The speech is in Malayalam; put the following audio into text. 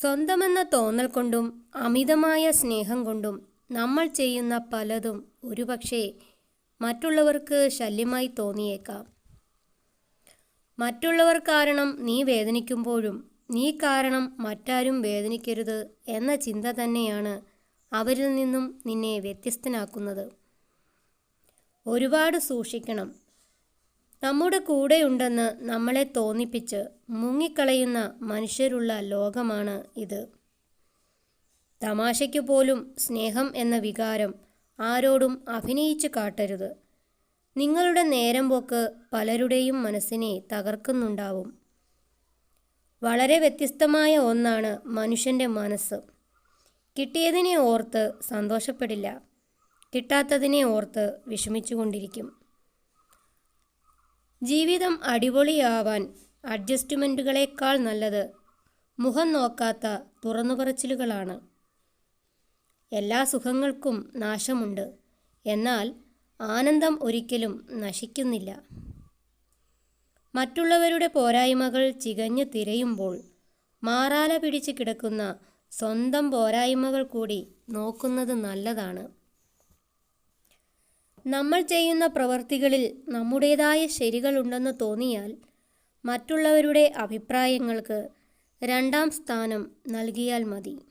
സ്വന്തമെന്ന തോന്നൽ കൊണ്ടും അമിതമായ സ്നേഹം കൊണ്ടും നമ്മൾ ചെയ്യുന്ന പലതും ഒരുപക്ഷെ മറ്റുള്ളവർക്ക് ശല്യമായി തോന്നിയേക്കാം. മറ്റുള്ളവർ കാരണം നീ വേദനിക്കുമ്പോഴും നീ കാരണം മറ്റാരും വേദനിക്കരുത് എന്ന ചിന്ത തന്നെയാണ് അവരിൽ നിന്നും നിന്നെ വ്യത്യസ്തനാക്കുന്നത്. ഒരുപാട് സൂക്ഷിക്കണം. നമ്മുടെ കൂടെയുണ്ടെന്ന് നമ്മളെ തോന്നിപ്പിച്ച് മുങ്ങിക്കളയുന്ന മനുഷ്യരുള്ള ലോകമാണ് ഇത്. തമാശയ്ക്കു പോലും സ്നേഹം എന്ന വികാരം ആരോടും അഭിനയിച്ച് കാട്ടരുത്. നിങ്ങളുടെ നേരം പോക്ക് പലരുടെയും മനസ്സിനെ തകർക്കുന്നുണ്ടാവും. വളരെ വ്യത്യസ്തമായ ഒന്നാണ് മനുഷ്യന്റെ മനസ്സ്. കിട്ടിയതിനെ ഓർത്ത് സന്തോഷപ്പെടില്ല. കിട്ടാത്തതിനെ ഓർത്ത് വിഷമിച്ചുകൊണ്ടിരിക്കും. ജീവിതം അടിപൊളിയാവാൻ അഡ്ജസ്റ്റ്മെന്റുകളേക്കാൾ നല്ലത് മുഖം നോക്കാത്ത തുറന്നുപറച്ചിലുകളാണ്. എല്ലാ സുഖങ്ങൾക്കും നാശമുണ്ട്. എന്നാൽ ആനന്ദം ഒരിക്കലും നശിക്കുന്നില്ല. മറ്റുള്ളവരുടെ പോരായ്മകൾ ചികഞ്ഞു തിരയുമ്പോൾ മാറാല പിടിച്ച് കിടക്കുന്ന സ്വന്തം പോരായ്മകൾ കൂടി നോക്കുന്നത് നല്ലതാണ്. നമ്മൾ ചെയ്യുന്ന പ്രവർത്തികളിൽ നമ്മുടേതായ ശരികളുണ്ടെന്ന് തോന്നിയാൽ മറ്റുള്ളവരുടെ അഭിപ്രായങ്ങൾക്ക് രണ്ടാം സ്ഥാനം നൽകിയാൽ മതി.